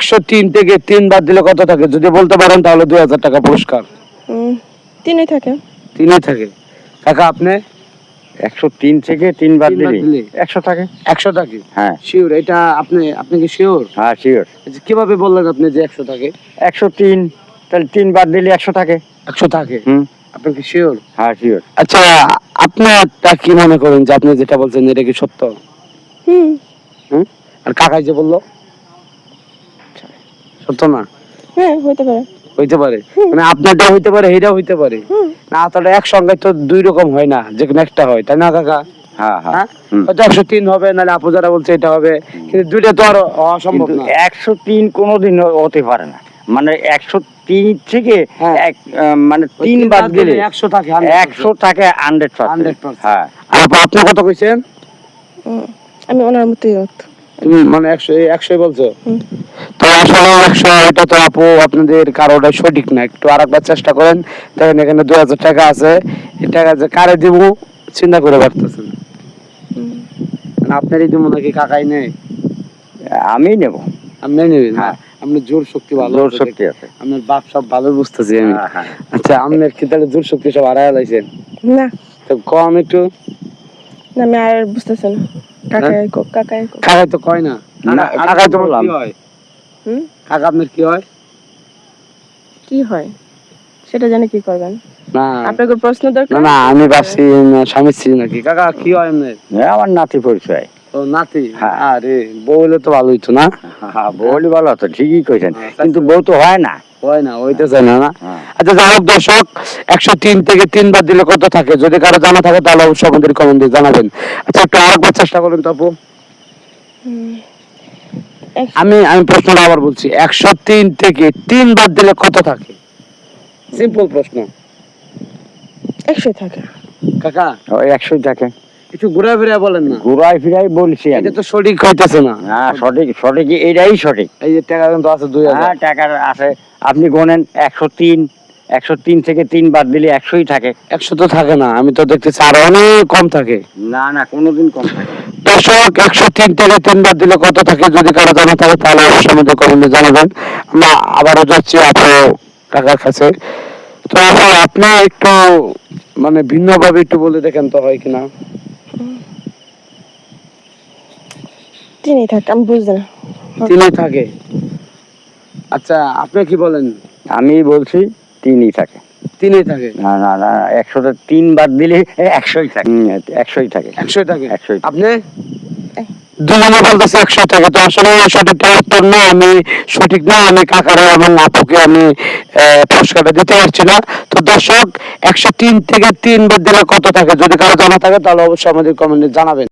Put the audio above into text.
একশো তিন থেকে তিন বাদ দিলে কত থাকে? যদি বলতে পারেন তাহলে দুই হাজার টাকা পুরস্কার। তিনই থাকে। তিনে থাকে। কাকা আপনি? একশো তিন থেকে তিন বাদ তিন দিলি? একশো থাকে। একশো থাকে? হ্যাঁ। শিওর এটা আপনি আপনি কি শিওর হ্যাঁ শিওর কীভাবে বললেন আপনি যে একশো থাকে? একশো তিন তাহলে তিন বাদ দিলে একশো থাকে। একশো থাকে? হুম। আপনি কি শিওর হ্যাঁ শিওর আচ্ছা আপনারটা কি মনে করেন যে আপনি যেটা বলছেন এটা কি সত্য? হুম। হুম? আর কাকাই যে বলল? সত্য না? হ্যাঁ হইতে পারে। হইতে পারে। মানে আপনারটা হইতে পারে এটাও হইতে পারে। না তাহলে একসঙ্গে তো দুই রকম হয় না যে কোনো একটা হয় তাই না কাকা? হ্যাঁ হ্যাঁ। হয়তো একশো তিন হবে নাহলে আপু যারা বলছে এটা হবে কিন্তু দুইটা তো আর হওয়া সম্ভব কিন্তু না। একশো তিন কোনোদিন হতে পারে না। মানে একশো তিন থেকে। এক মানে তিন বাদ দিলে একশো থাকে একশো থাকে হান্ড্রেড 100% হ্যাঁ। আর আপু, আপনি কত কইছেন? আমি ওনার মতোই তুমি মানে একশো একশোই বলছো। তো আসলে একশো এটা তো আপু আপনাদের কারোটা সঠিক না। একটু আর একবার চেষ্টা করেন। দেখেন এখানে দুই হাজার টাকা আছে। এই টাকা যে কারে দিব চিন্তা করে পারতেছেন। মানে আপনারই দিব নাকি কাকাই নেই? আমি নেব। আপনি নেবেন? হ্যাঁ। আপনার জোর শক্তি ভালো জোর শক্তি আছে। আপনার বাপ সব ভালো বুঝতেছি আমি। হ্যাঁ, হ্যাঁ। আচ্ছা আপনার কি তাহলে জোর শক্তি সব হারায় লাইছেন না। তো কম একটু? না আমি আর বুঝতেছি না। কাকাই কাকাই কাকাই তো কয় না? না, কাকাই তো বললাম। হুম? কাকা আপনার কি হয়? কি হয়? সেটা জানি কি করবেন? না। আপনাকে প্রশ্ন দরকার? না আমি ভাবছি স্বামী স্ত্রী নাকি? কাকা কি হয় আপনার আমার নাতি পরিচয়। ও নাতি? হ্যাঁ। আরে বউ হলে তো ভালো হইতো না? হ্যাঁ বলি ভালো তো ঠিকই কইছেন। হ্যাঁ, কিন্তু বউ তো হয় না। হয় না হইতে চায় না না। আচ্ছা যাই হোক দর্শক একশো তিন থেকে তিনবার দিলে কত থাকে? যদি কারও জানা থাকে তাহলে অবশ্যই আমাদের কমেন্ট জানাবেন। আচ্ছা একটু আরেকবার চেষ্টা করুন তো হুম। একশো- আমি আমি প্রশ্নটা আবার বলছি একশো তিন থেকে তিন বার দিলে কত থাকে? সিম্পল প্রশ্ন। একশোই থাকে। কাকা? একশোই থাকে। একটু ঘুরে ফিরে বলেন না। ঘুরাই ফিরাই বলছি এটা তো সঠিক হইতেছে না। হ্যাঁ সঠিক সঠিক এটাই সঠিক। এই যে টাকা কিন্তু আছে দুই হ্যাঁ হাজার টাকার আছে। আপনি গোনেন একশো তিন একশো তিন থেকে তিন বাদ দিলে একশোই থাকে। একশো তো থাকে না আমি তো দেখতেছি আরও অনেক কম থাকে। না না কোনোদিন কম থাকে না। দর্শক একশো তিন থেকে তিন বার দিলে কত থাকে যদি কারও জানা থাকে তাহলে অবশ্যই আমাদের কমেন্টে জানাবেন। আমরা আবারও যাচ্ছি আপু কাকার কাছে। তো আপু আপনি একটু মানে ভিন্নভাবে একটু বলে দেখেন তো হয় কিনা। তিনই থাকে আমি বুঝতে না। তিনে থাকে। আচ্ছা আপনি কি বলেন? আমি বলছি তিনই থাকে। তিনে থাকে। না না না একশোটা তিন বাদ দিলে একশোই থাকে। একশোই থাকে। একশোই থাকে। একশোই আপনি? দুজনে বলতেছে একশো থাকে। তো আসলে সঠিক উত্তর না আমি সঠিক না আমি কাকারে এবং আপুকে আমি আহ, পুরস্কারটা দিতে পারছি না। তো দর্শক একশো তিন থেকে তিন বার দিলে কত থাকে? যদি কারও জানা থাকে তাহলে অবশ্যই আমাদের কমেন্টে জানাবেন।